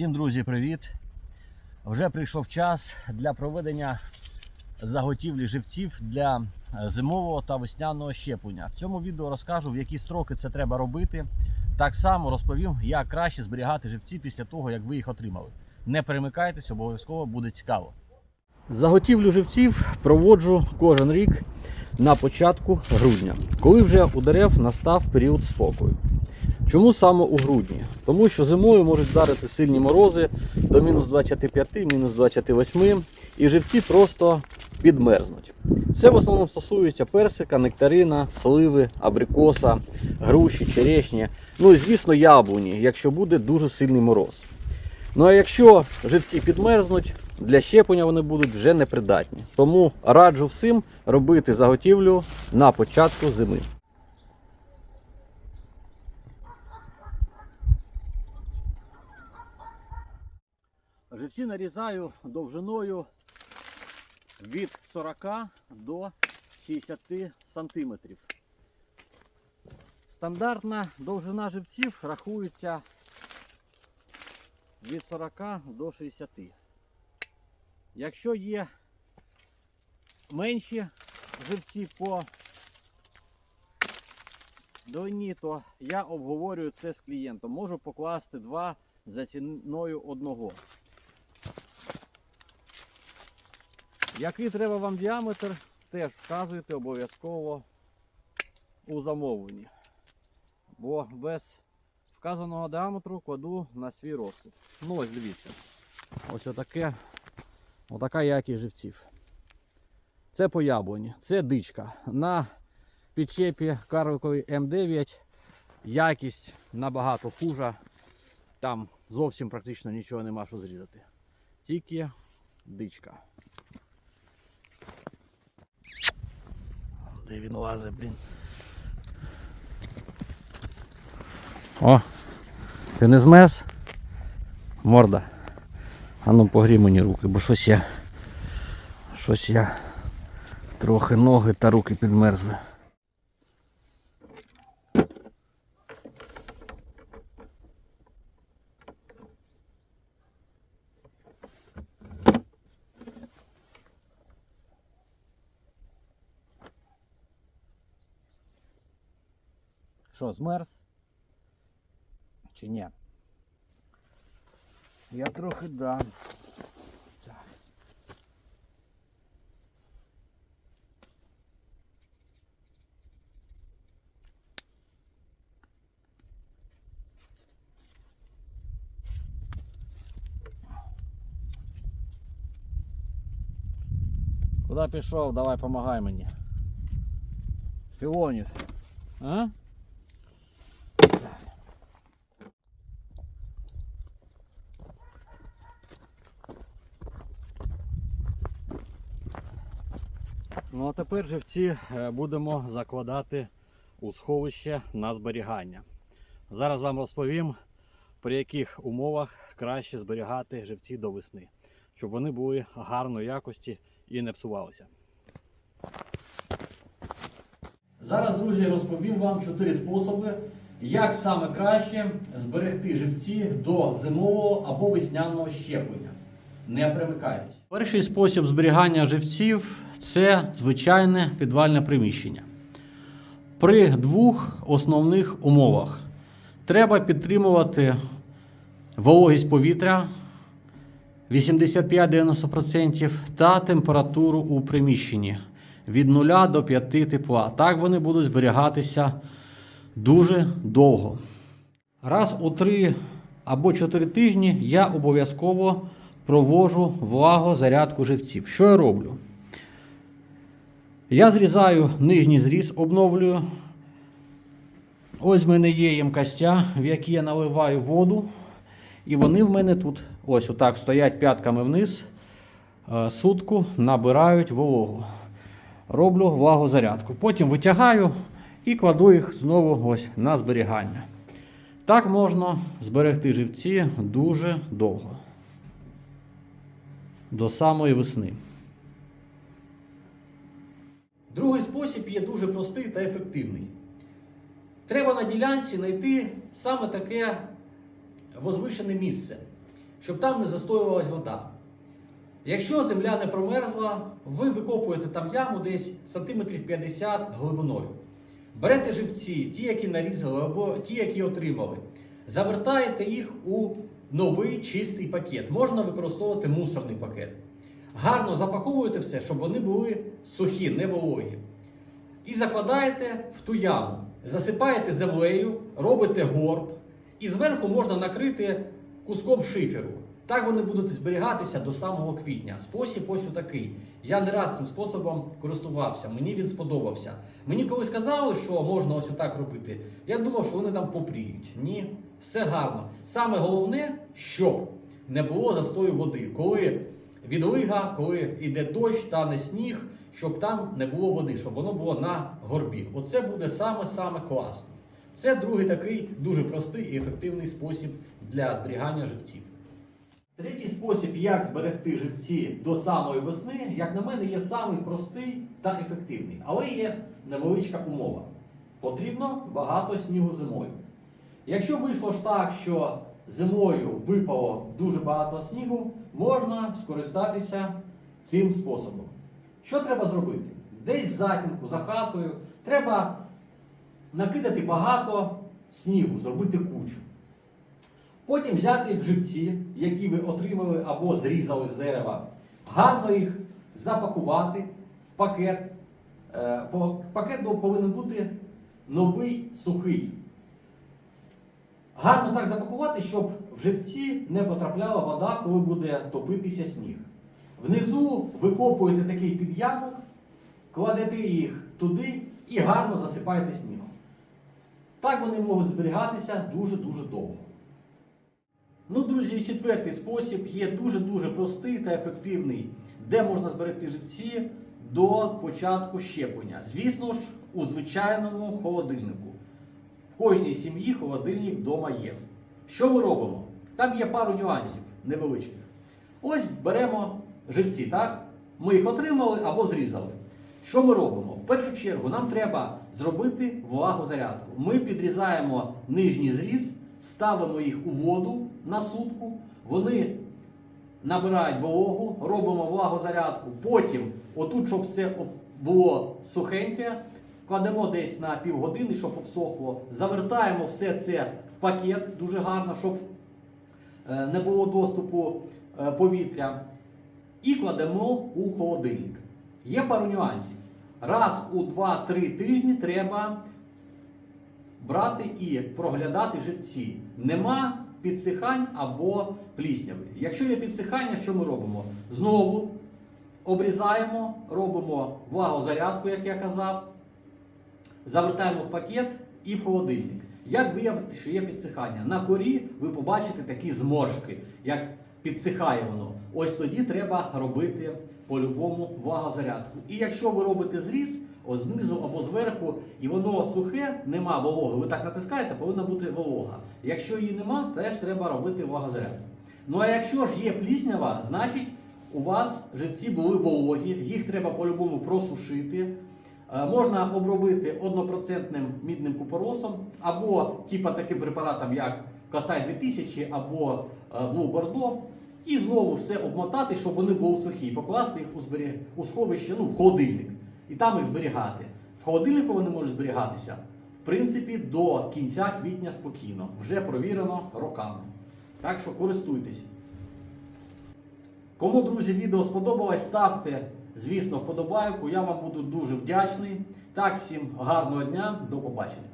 Всім друзі, привіт! Вже прийшов час для проведення заготівлі живців для е, зимового та весняного щеплення. В цьому відео розкажу, в які строки це треба робити. Так само розповім, як краще зберігати живці після того, як ви їх отримали. Не перемикайтесь, обов'язково буде цікаво. Заготівлю живців проводжу кожен рік на початку грудня, коли вже у дерев настав період спокою. Чому саме у грудні? Тому що зимою можуть вдарити сильні морози до мінус 25, мінус 28, і живці просто підмерзнуть. Це в основному стосується персика, нектарина, сливи, абрикоса, груші, черешні, ну і звісно яблуні, якщо буде дуже сильний мороз. Ну а якщо живці підмерзнуть, для щеплення вони будуть вже непридатні. Тому раджу всім робити заготівлю на початку зими. Живці нарізаю довжиною від 40 до 60 сантиметрів. Стандартна довжина живців рахується від 40 до 60. Якщо є менші живці по довжині, то я обговорюю це з клієнтом. Можу покласти два за ціною одного. Який треба вам діаметр, теж вказуйте обов'язково у замовленні. Бо без вказаного діаметру кладу на свій розсуд. Ну ось дивіться. Ось отаке, отака якість живців. Це по яблуні, це дичка. На підчепі карликової М9 якість набагато хужа. Там зовсім практично нічого нема що зрізати. Тільки дичка. Де він лазить, блін. О! Ти не змерз? Морда. А ну погрій мені руки, бо щось я. Щось я. Трохи ноги та руки підмерзли. Що, змерз? Чи ні? Я трохи да. Так. Куда пішов? Давай помагай мені. Філонів. А? Ну а тепер живці е, будемо закладати у сховище на зберігання. Зараз вам розповім, при яких умовах краще зберігати живці до весни, щоб вони були гарної якості і не псувалися. Зараз, друзі, розповім вам чотири способи, як саме краще зберегти живці до зимового або весняного щеплення. Не примикайтесь. Перший спосіб зберігання живців це звичайне підвальне приміщення. При двох основних умовах треба підтримувати вологість повітря 85-90% та температуру у приміщенні від 0 до 5 тепла. Так вони будуть зберігатися дуже довго. Раз у 3 або 4 тижні я обов'язково провожу влагозарядку живців. Що я роблю? Я зрізаю нижній зріз, обновлюю. Ось в мене є ємкостя, в які я наливаю воду. І вони в мене тут ось отак стоять п'ятками вниз. е, Сутку набирають вологу. Роблю влагозарядку. Потім витягаю і кладу їх знову ось на зберігання. Так можна зберегти живці дуже довго. До самої весни. Другий спосіб є дуже простий та ефективний. Треба на ділянці знайти саме таке возвишене місце. щоб там не застоювалась вода. Якщо земля не промерзла, ви викопуєте там яму десь сантиметрів 50 глибиною. Берете живці, ті, які нарізали, або ті, які отримали, завертаєте їх у новий чистий пакет. Можна використовувати мусорний пакет. Гарно запаковуєте все, щоб вони були сухі, не вологі. Закладаєте в ту яму. Засипаєте землею, робите горб, і зверху можна накрити куском шиферу. Так вони будуть зберігатися до самого квітня. Спосіб ось такий. Я не раз цим способом користувався, мені він сподобався. Мені коли сказали, що можна ось отак робити, я думав, що вони там попріють. Ні, все гарно. Саме головне, щоб не було застою води. Коли відлига, коли йде дощ, тане сніг, щоб там не було води, щоб воно було на горбі. Оце буде саме-саме класно. Це другий такий дуже простий і ефективний спосіб для зберігання живців. Третій спосіб, як зберегти живці до самої весни, як на мене, є самий простий та ефективний. Але є невеличка умова. Потрібно багато снігу зимою. Якщо вийшло ж так, що зимою випало дуже багато снігу, можна скористатися цим способом. Що треба зробити? Десь в затінку за хатою треба накидати багато снігу, зробити кучу. Потім взяти живці, які ви отримали або зрізали з дерева, гарно їх запакувати в пакет. Е, Пакет повинен бути новий сухий. Гарно так запакувати, щоб в живці не потрапляла вода, коли буде топитися сніг. Внизу викопуєте такий підямок, кладете їх туди і гарно засипаєте снігом. Так вони можуть зберігатися дуже-дуже довго. Ну, друзі, четвертий спосіб є дуже-дуже простий та ефективний, де можна зберегти живці до початку щеплення. Звісно ж, у звичайному холодильнику. В кожній сім'ї холодильник вдома є. Що ми робимо? Там є пару нюансів невеличких. Ось беремо живці, так? Ми їх отримали або зрізали. Що ми робимо? В першу чергу нам треба зробити влагозарядку. Ми підрізаємо нижній зріз, ставимо їх у воду на сутку, вони набирають вологу, робимо влагозарядку. Потім, отут, щоб все було сухеньке, кладемо десь на півгодини, щоб обсохло. Завертаємо все це в пакет дуже гарно, щоб е, не було доступу е, повітря. І кладемо у холодильник. Є пару нюансів. Раз у 2-3 тижні треба брати і проглядати живці. Нема підсихань або плісняви. Якщо є підсихання, що ми робимо? Знову обрізаємо, робимо влагозарядку, як я казав, завертаємо в пакет і в холодильник. Як виявити, що є підсихання? На корі ви побачите такі зморшки, як підсихає воно. Ось тоді треба робити по-любому влагозарядку. І якщо ви робите зріз, знизу або зверху, і воно сухе, нема вологи, ви так натискаєте, повинна бути волога. Якщо її нема, теж треба робити влагозарядку. Ну а якщо ж є пліснява, значить у вас живці були вологі, їх треба по-любому просушити. Е, Можна обробити однопроцентним мідним купоросом або типа таким препаратом, як Касай 2000 або Blue Bordeaux. І знову все обмотати, щоб вони були сухі, покласти їх у, зберіг... у сховище, ну, в холодильник. І там їх зберігати. В холодильнику вони можуть зберігатися, в принципі, до кінця квітня спокійно. Вже провірено роками. Так що користуйтесь. Кому, друзі, відео сподобалось, ставте, звісно, вподобайку. Я вам буду дуже вдячний. Так, всім гарного дня, до побачення.